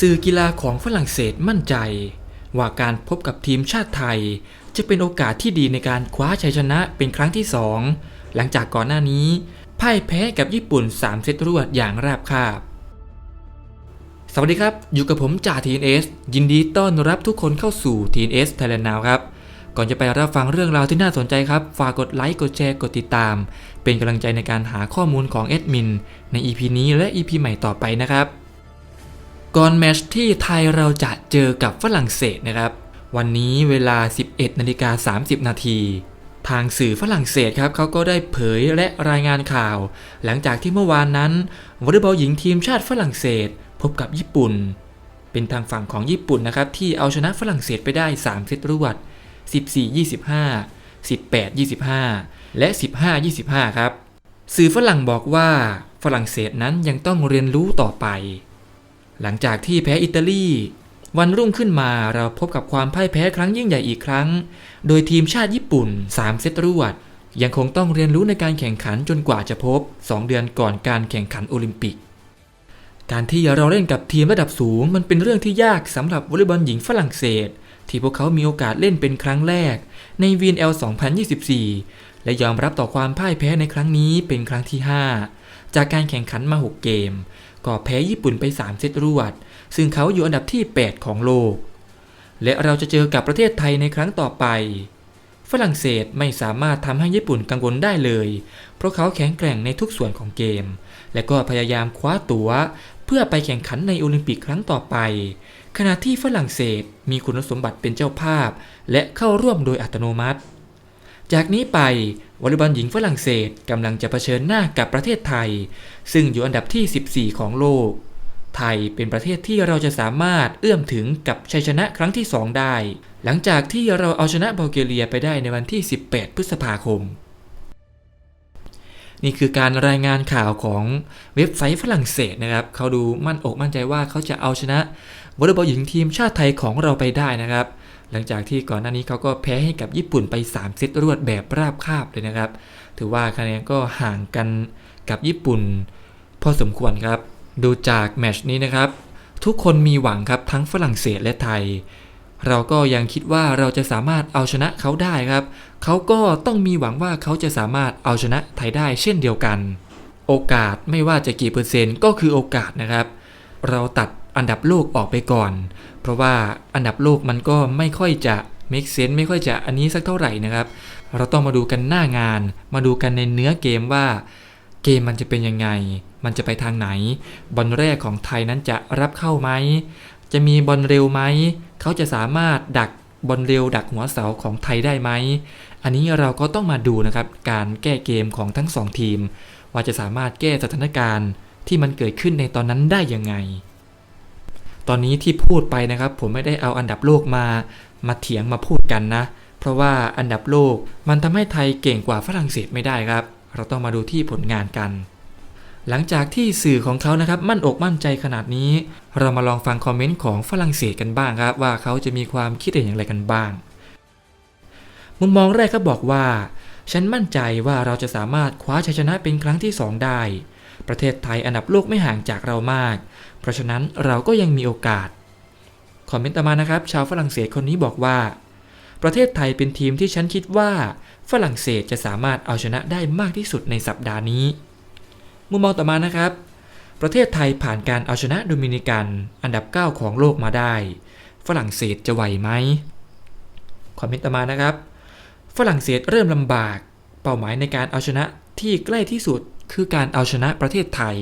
สื่อกีฬาของฝรั่งเศสมั่นใจ ว่าการพบกับทีมชาติไทย จะเป็นโอกาสที่ดีในการคว้าชัยชนะเป็นครั้งที่สองหลังจากก่อนหน้านี้พ่ายแพ้กับญี่ปุ่น 3 เซตรวดอย่างราบคาบ สวัสดีครับ อยู่กับผมจ่าทีนเอสยินดีต้อนรับทุกคนเข้าสู่ทีนเอสไทยแลนด์นาวครับ ก่อนจะไปรับฟังเรื่องราวที่น่าสนใจครับ ฝากกดไลค์ กดแชร์ กดติดตาม เป็นกำลังใจในการหาข้อมูลของแอดมินใน EP นี้และ EP ใหม่ต่อไปนะครับ ก่อนแมตชที่ไทยเราจะเจอกับฝรั่งเศสนะครับ วันนี้เวลา 11นาฬิกา30 นาทีทางสื่อฝรั่งเศสครับเขาก็ได้เผยและรายงานข่าว หลังจากที่เมื่อวานนั้นวอลเลย์บอลหญิงทีมชาติฝรั่งเศส พบกับญี่ปุ่น เป็นทางฝั่งของญี่ปุ่นนะครับที่เอาชนะฝรั่งเศสไปได้ 3 เซตรวด 14-25 18-25 และ 15-25 ครับ สื่อฝรั่งบอกว่าฝรั่งเศสนั้นยังต้องเรียนรู้ต่อไป หลังจากที่แพ้อิตาลี วันรุ่งขึ้นมาเราพบกับความพ่ายแพ้ครั้งยิ่งใหญ่อีกครั้ง โดยทีมชาติญี่ปุ่น 3 เซตรวด ยังคงต้องเรียนรู้ในการแข่งขันจนกว่าจะพบ 2 เดือนก่อนการแข่งขันโอลิมปิก การที่เราเล่นกับทีมระดับสูง มันเป็นเรื่องที่ยากสำหรับวอลเลย์บอลหญิงฝรั่งเศส ที่พวกเขามีโอกาสเล่นเป็นครั้งแรก ใน VNL 2024 และยอมรับต่อความพ่ายแพ้ในครั้งนี้เป็นครั้งที่ 5 จากการแข่งขันมา 6 เกม ก็แพ้ญี่ปุ่นไป 3 เซตรวด ซึ่งเขาอยู่อันดับที่ 8 ของโลก และเราจะเจอกับประเทศไทยในครั้งต่อไป ฝรั่งเศสไม่สามารถทำให้ญี่ปุ่นกังวลได้เลย เพราะเขาแข็งแกร่งในทุกส่วนของเกม และก็พยายามคว้าตั๋ว เพื่อไปแข่งขันในโอลิมปิกครั้งต่อไป ขณะที่ฝรั่งเศสมีคุณสมบัติเป็นเจ้าภาพ และเข้าร่วมโดยอัตโนมัติ จากนี้ไปวอลเลย์บอลหญิงฝรั่งเศสกำลังจะเผชิญหน้ากับประเทศไทย ซึ่งอยู่อันดับที่ 14 ของโลก ไทยเป็นประเทศที่เราจะสามารถเอื้อมถึงกับชัยชนะครั้งที่ 2 ได้ หลังจากที่เราเอาชนะบัลแกเรียไปได้ในวันที่ 18 พฤษภาคม นี่คือการรายงานข่าวของเว็บไซต์ฝรั่งเศสนะครับ เขาดูมั่นอกมั่นใจว่าเขาจะเอาชนะวอลเลย์บอลหญิงทีมชาติไทยของเราไปได้นะครับ หลังจากที่ก่อนหน้านี้เขาก็แพ้ให้กับญี่ปุ่นไป 3 เซตรวดแบบราบคาบเลยนะครับ ถือว่าคะแนนก็ห่างกันกับญี่ปุ่น พอสมควรครับ ดูจากแมชนี้นะครับ ทุกคนมีหวังครับทั้งฝรั่งเศสและไทย เราก็ยังคิดว่าเราจะสามารถเอาชนะเขาได้ครับ เขาก็ต้องมีหวังว่าเขาจะสามารถเอาชนะไทยได้เช่นเดียวกัน โอกาสไม่ว่าจะกี่เปอร์เซ็นต์ก็คือโอกาสนะครับ เราตัด อันดับโลกออกไปก่อน เพราะว่าอันดับโลกมันก็ไม่ค่อยจะ make sense ไม่ค่อยจะอันนี้สักเท่าไหร่นะครับ เราต้องมาดูกันหน้างาน มาดูกันในเนื้อเกมว่า เกมมันจะเป็นยังไง มันจะไปทางไหน บอลแรกของไทยนั้นจะรับเข้าไหม จะมีบอลเร็วไหม เขาจะสามารถดักบอลเร็วดักหัวเสาของไทยได้ไหม อันนี้เราก็ต้องมาดูนะครับ การแก้เกมของทั้งสองทีม ว่าจะสามารถแก้สถานการณ์ที่มันเกิดขึ้นในตอนนั้นได้ยังไง ตอนนี้ที่พูดไปนะครับ ผมไม่ได้เอาอันดับโลกมา มาเถียงมาพูดกันนะ เพราะว่าอันดับโลกมันทำให้ไทยเก่งกว่าฝรั่งเศสไม่ได้ครับ เราต้องมาดูที่ผลงานกัน หลังจากที่สื่อของเขานะครับ มั่นอกมั่นใจขนาดนี้ เรามาลองฟังคอมเมนต์ของฝรั่งเศสกันบ้างครับ ว่าเขาจะมีความคิดเห็นอย่างไรกันบ้าง มุมมองแรกก็บอกว่า ฉันมั่นใจว่าเราจะสามารถคว้าชัยชนะเป็นครั้งที่ 2 ได้ ประเทศไทยอันดับโลกไม่ห่างจากเรามาก เพราะฉะนั้นเราก็ยังมีโอกาส คอมเมนต์ต่อมานะครับ ชาวฝรั่งเศสคนนี้บอกว่า ประเทศไทยเป็นทีมที่ฉันคิดว่า ฝรั่งเศสจะสามารถเอาชนะได้มากที่สุดในสัปดาห์นี้ มุมมองต่อมานะครับ ประเทศไทยผ่านการเอาชนะโดมินิกัน อันดับ 9 ของโลกมาได้ ฝรั่งเศสจะไหวไหมคอมเมนต์ต่อมานะครับ ฝรั่งเศสเริ่มลำบาก เป้าหมายในการเอาชนะที่ใกล้ที่สุด คือการเอาชนะประเทศไทย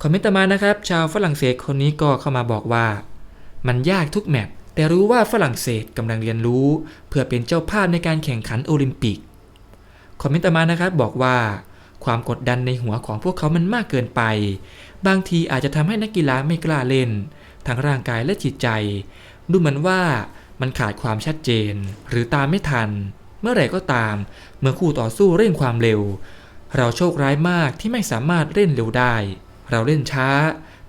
คอมเมนต์ต่อมานะครับ ชาวฝรั่งเศสคนนี้ก็เข้ามาบอกว่า มันยากทุกแมตช์แต่รู้ว่าฝรั่งเศสกำลังเรียนรู้ เพื่อเป็นเจ้าภาพในการแข่งขันโอลิมปิก คอมเมนต์ต่อมานะครับบอกว่า ความกดดันในหัวของพวกเขามันมากเกินไป บางทีอาจจะทำให้นักกีฬาไม่กล้าเล่น ทั้งร่างกายและจิตใจ ดูเหมือนว่ามันขาดความชัดเจน หรือตามไม่ทัน เมื่อไหร่ก็ตาม เมื่อคู่ต่อสู้เร่งความเร็ว เราโชคร้ายมากที่ไม่สามารถเล่นเร็วได้ เราเล่นช้า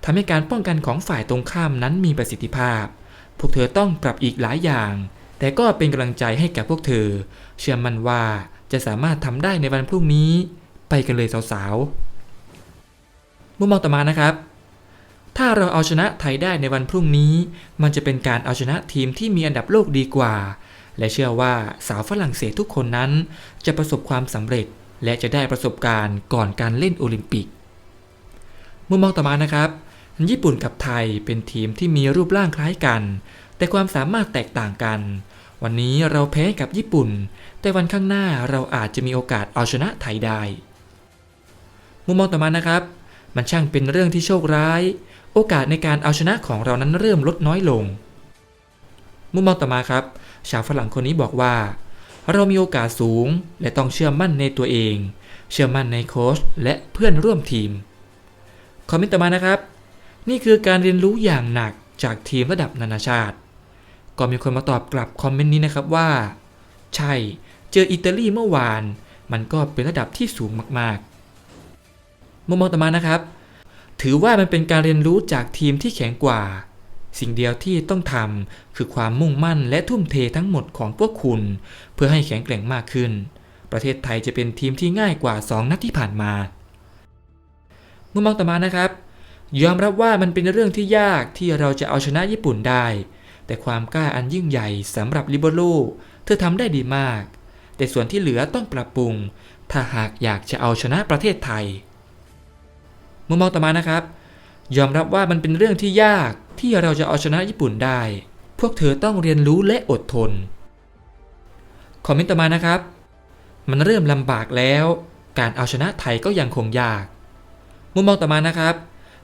ทำให้การป้องกันของฝ่ายตรงข้ามนั้นมีประสิทธิภาพ พวกเธอต้องปรับอีกหลายอย่าง แต่ก็เป็นกำลังใจให้กับพวกเธอ เชื่อมั่นว่าจะสามารถทำได้ในวันพรุ่งนี้ ไปกันเลยสาวๆ มุมมองต่อมานะครับ ถ้าเราเอาชนะไทยได้ในวันพรุ่งนี้ มันจะเป็นการเอาชนะทีมที่มีอันดับโลกดีกว่า และเชื่อว่าสาวฝรั่งเศสทุกคนนั้น จะประสบความสำเร็จ และจะได้ประสบการณ์ก่อนการเล่นโอลิมปิก มุมมองต่อมานะครับ ญี่ปุ่นกับไทยเป็นทีมที่มีรูปร่างคล้ายกัน แต่ความสามารถแตกต่างกัน วันนี้เราแพ้กับญี่ปุ่น แต่วันข้างหน้าเราอาจจะมีโอกาสเอาชนะไทยได้ มุมมองต่อมานะครับ มันช่างเป็นเรื่องที่โชคร้าย โอกาสในการเอาชนะของเรานั้นเริ่มลดน้อยลง มุมมองต่อมาครับ ชาวฝรั่งคนนี้บอกว่า เรามีโอกาสสูง และต้องเชื่อมั่นในตัวเอง เชื่อมั่นในโค้ชและเพื่อนร่วมทีม คอมเมนต์ต่อมานะครับ นี่คือการเรียนรู้อย่างหนักจากทีมระดับนานาชาติ ก็มีคนมาตอบกลับคอมเมนต์นี้นะครับว่า ใช่ เจออิตาลีเมื่อวาน มันก็เป็นระดับที่สูงมากๆมุมมองต่อมานะครับ ถือว่ามันเป็นการเรียนรู้จากทีมที่แข็งกว่า สิ่งเดียวที่ต้องทำคือความมุ่งมั่นและทุ่มเททั้งหมดของพวกคุณ เพื่อให้แข็งแกร่งมากขึ้น ประเทศไทยจะเป็นทีมที่ง่ายกว่า 2 นัดที่ผ่านมามุมมองต่อมานะครับ ยอมรับว่ามันเป็นเรื่องที่ยากที่เราจะเอาชนะญี่ปุ่นได้ แต่ความกล้าอันยิ่งใหญ่สำหรับลิเบโรเธอทำได้ดีมาก แต่ส่วนที่เหลือต้องปรับปรุง ถ้าหากอยากจะเอาชนะประเทศไทยมุมมองต่อมานะครับ ยอมรับว่ามันเป็นเรื่องที่ยาก ที่เราจะเอาชนะญี่ปุ่นได้ พวกเธอต้องเรียนรู้และอดทน คอมเมนต์ต่อมานะครับ มันเริ่มลำบากแล้ว การเอาชนะไทยก็ยังคงยาก มุมมองต่อมานะครับ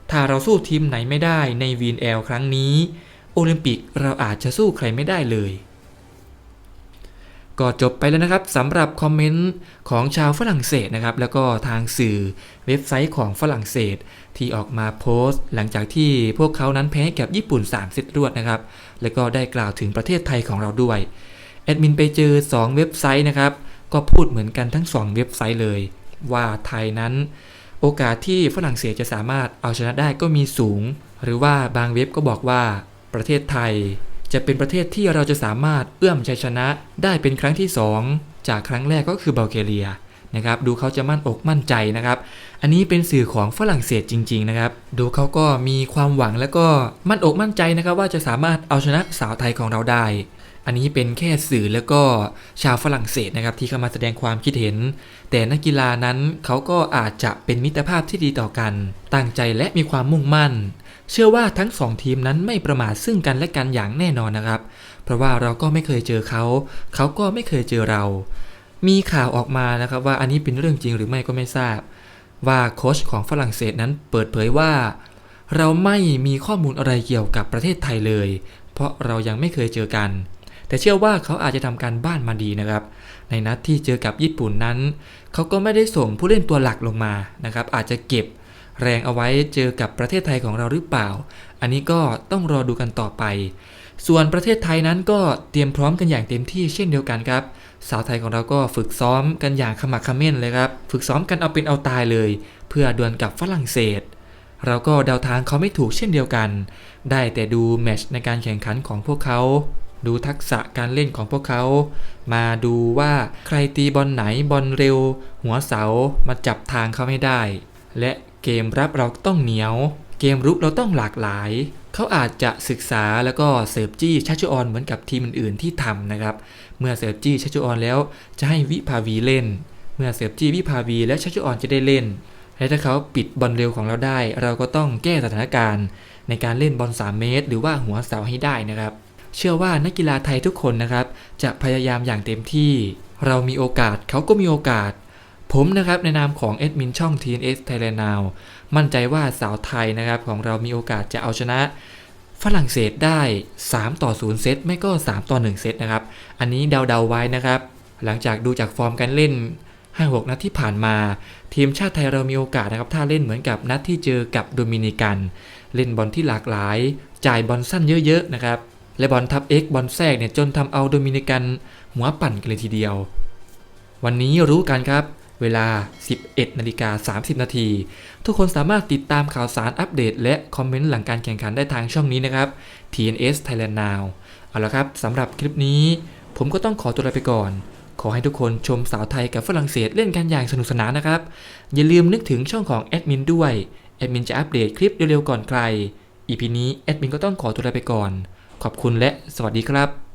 ถ้าเราสู้ทีมไหนไม่ได้ในวีนแอลครั้งนี้ โอลิมปิกเราอาจจะสู้ใครไม่ได้เลย ก็จบไปแล้วนะครับสำหรับคอมเมนต์ของชาวฝรั่งเศสนะครับ แล้วก็ทางสื่อเว็บไซต์ของฝรั่งเศส ที่ออกมาโพสต์ หลังจากที่พวกเขานั้นแพ้กับญี่ปุ่น3เซตรวดนะครับ แล้วก็ได้กล่าวถึงประเทศไทยของเราด้วยแอดมินไปเจอ 2 เว็บไซต์นะครับ ก็พูดเหมือนกันทั้ง 2 เว็บไซต์เลย ว่าไทยนั้น โอกาสที่ฝรั่งเศสจะสามารถเอาชนะได้ก็มีสูง หรือว่าบางเว็บก็บอกว่าประเทศไทย จะเป็นประเทศที่เราจะสามารถเอื้อมชัยชนะได้เป็นครั้งที่ 2 จากครั้งแรกก็คือบัลแกเรียนะครับดูเขาจะมั่นอกมั่นใจนะครับ อันนี้เป็นสื่อของฝรั่งเศสจริง ๆ นะครับ ดูเขาก็มีความหวังแล้วก็มั่นอกมั่นใจนะครับ ว่าจะสามารถเอาชนะสาวไทยของเราได้ อันนี้เป็นแค่สื่อแล้วก็ชาวฝรั่งเศสนะครับที่เข้ามาแสดงความคิดเห็น แต่นักกีฬานั้นเขาก็อาจจะเป็นมิตรภาพที่ดีต่อกัน ตั้งใจและมีความมุ่งมั่น เชื่อว่าทั้งสองทีมนั้นไม่ประมาทซึ่งกันและกันอย่างแน่นอนนะครับ เพราะว่าเราก็ไม่เคยเจอเขา เขาก็ไม่เคยเจอเรา มีข่าวออกมานะครับว่าอันนี้เป็นเรื่องจริงหรือไม่ก็ไม่ทราบ ว่าโค้ชของฝรั่งเศสนั้นเปิดเผยว่าเราไม่มีข้อมูลอะไรเกี่ยวกับประเทศไทยเลย เพราะเรายังไม่เคยเจอกัน แต่เชื่อว่าเขาอาจจะทำการบ้านมาดีนะครับ ในนัดที่เจอกับญี่ปุ่นนั้น เขาก็ไม่ได้ส่งผู้เล่นตัวหลักลงมานะครับ อาจจะเก็บแรงเอาไว้เจอกับประเทศไทยของเราหรือเปล่า อันนี้ก็ต้องรอดูกันต่อไป ส่วนประเทศไทยนั้นก็เตรียมพร้อมกันอย่างเต็มที่เช่นเดียวกันครับ สาวไทยของเราก็ฝึกซ้อมกันอย่างขมักขม้นเลยครับ ฝึกซ้อมกันเอาเป็นเอาตายเลย เพื่อดวลกับฝรั่งเศส เราก็เดาทางเขาไม่ถูกเช่นเดียวกัน ได้แต่ดูแมชในการแข่งขันของพวกเขา ดูทักษะการเล่นของพวกเขา มาดูว่าใครตีบอลไหนบอลเร็ว หัวเสามาจับทางเขาไม่ได้ และเกมรับเราต้องเหนียว เกมรุกเราต้องหลากหลาย เขาอาจจะศึกษาแล้วก็เสิร์ฟจี้ชัชออนเหมือนกับทีมอื่นๆที่ทำนะครับ เมื่อเสิร์ฟจี้ชัชออนแล้วจะให้วิภาวีเล่น เมื่อเสิร์ฟจี้วิภาวีและชัชออนจะได้เล่น และถ้าเขาปิดบอลเร็วของเราได้ เราก็ต้องแก้สถานการณ์ ในการเล่นบอล3เมตร หรือว่าหัวเสาให้ได้นะครับ เชื่อว่านักกีฬาไทยทุกคนนะครับ จะพยายามอย่างเต็มที่ เรามีโอกาสเขาก็มีโอกาส ผมนะครับในนามของแอดมินช่อง TNS Thailand Now มั่นใจว่าสาวไทยนะครับของเรามีโอกาสจะเอาชนะ ฝรั่งเศสได้ 3 ต่อ 0 เซตไม่ก็ 3 ต่อ 1 เซตนะครับ อันนี้เดาๆไว้นะครับ หลังจากดูจากฟอร์มการเล่น5-6นัดที่ผ่านมา ทีมชาติไทยเรามีโอกาสนะครับ ถ้าเล่นเหมือนกับนัดที่เจอกับโดมินิกัน เล่นบอลที่หลากหลาย จ่ายบอลสั้นเยอะๆนะครับ และบอลทับเอ็กบอลแทรกเนี่ยจนทำเอาโดมินิกันหัวปั่นกันเลยทีเดียว วันนี้รู้กันครับ เวลา 11นาฬิกา30 นาที ทุกคนสามารถติดตามข่าวสารอัปเดต และคอมเมนต์หลังการแข่งขันได้ทางช่องนี้นะครับ TNS Thailand Now เอาละครับสำหรับคลิปนี้ ผมก็ต้องขอตัวลาไปก่อน ขอให้ทุกคนชมสาวไทยกับฝรั่งเศสเล่นกันอย่างสนุกสนานนะครับ อย่าลืมนึกถึงช่องของแอดมินด้วย แอดมินจะอัปเดตคลิปเร็วๆก่อนใครอีพีนี้แอดมินก็ต้องขอตัวลาไปก่อน ขอบคุณและสวัสดีครับ